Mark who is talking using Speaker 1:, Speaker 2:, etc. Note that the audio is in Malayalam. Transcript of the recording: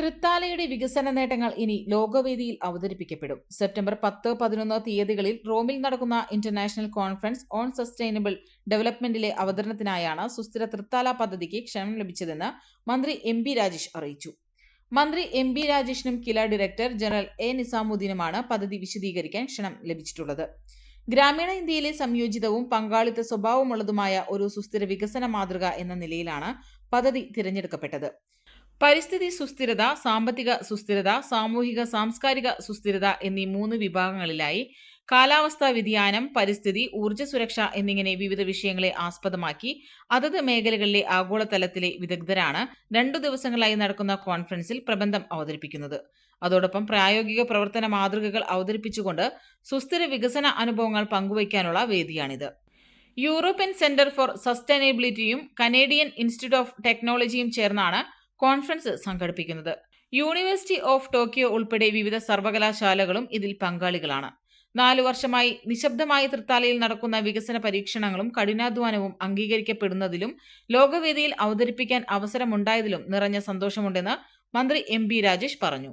Speaker 1: തൃത്താലയുടെ വികസന നേട്ടങ്ങൾ ഇനി ലോകവേദിയിൽ അവതരിപ്പിക്കപ്പെടും. സെപ്റ്റംബർ പത്ത് പതിനൊന്ന് തീയതികളിൽ റോമിൽ നടക്കുന്ന ഇന്റർനാഷണൽ കോൺഫറൻസ് ഓൺ സസ്റ്റൈനബിൾ ഡെവലപ്മെന്റിലെ അവതരണത്തിനായാണ് സുസ്ഥിര തൃത്താല പദ്ധതിക്ക് ക്ഷണം ലഭിച്ചതെന്ന് മന്ത്രി എം ബി രാജേഷ് അറിയിച്ചു. മന്ത്രി എം ബി രാജേഷിനും കില ഡയറക്ടർ ജനറൽ എ നിസാമുദ്ദീനുമാണ് പദ്ധതി വിശദീകരിക്കാൻ ക്ഷണം ലഭിച്ചിട്ടുള്ളത്. ഗ്രാമീണ ഇന്ത്യയിലെ സംയോജിതവും പങ്കാളിത്ത സ്വഭാവമുള്ളതുമായ ഒരു സുസ്ഥിര വികസന മാതൃക എന്ന നിലയിലാണ് പദ്ധതി തിരഞ്ഞെടുക്കപ്പെട്ടത്. പരിസ്ഥിതി സുസ്ഥിരത സാമ്പത്തിക സുസ്ഥിരത സാമൂഹിക സാംസ്കാരിക സുസ്ഥിരത എന്നീ മൂന്ന് വിഭാഗങ്ങളിലായി കാലാവസ്ഥാ വ്യതിയാനം പരിസ്ഥിതി ഊർജ സുരക്ഷ എന്നിങ്ങനെ വിവിധ വിഷയങ്ങളെ ആസ്പദമാക്കി അതത് മേഖലകളിലെ ആഗോളതലത്തിലെ വിദഗ്ധരാണ് രണ്ടു ദിവസങ്ങളായി നടക്കുന്ന കോൺഫറൻസിൽ പ്രബന്ധം അവതരിപ്പിക്കുന്നത്. അതോടൊപ്പം പ്രായോഗിക പ്രവർത്തന മാതൃകകൾ അവതരിപ്പിച്ചുകൊണ്ട് സുസ്ഥിര വികസന അനുഭവങ്ങൾ പങ്കുവയ്ക്കാനുള്ള വേദിയാണിത്. യൂറോപ്യൻ സെന്റർ ഫോർ സസ്റ്റൈനബിലിറ്റിയും കനേഡിയൻ ഇൻസ്റ്റിറ്റ്യൂട്ട് ഓഫ് ടെക്നോളജിയും ചേർന്നാണ് കോൺഫറൻസ് സംഘടിപ്പിക്കുന്നത്. യൂണിവേഴ്സിറ്റി ഓഫ് ടോക്കിയോ ഉൾപ്പെടെ വിവിധ സർവകലാശാലകളും ഇതിൽ പങ്കാളികളാണ്. നാലു വർഷമായി നിശബ്ദമായി തൃത്താലയിൽ നടക്കുന്ന വികസന പരീക്ഷണങ്ങളും കഠിനാധ്വാനവും അംഗീകരിക്കപ്പെടുന്നതിലും ലോകവേദിയിൽ അവതരിപ്പിക്കാൻ അവസരമുണ്ടായതിലും നിറഞ്ഞ സന്തോഷമുണ്ടെന്ന് മന്ത്രി എം രാജേഷ് പറഞ്ഞു.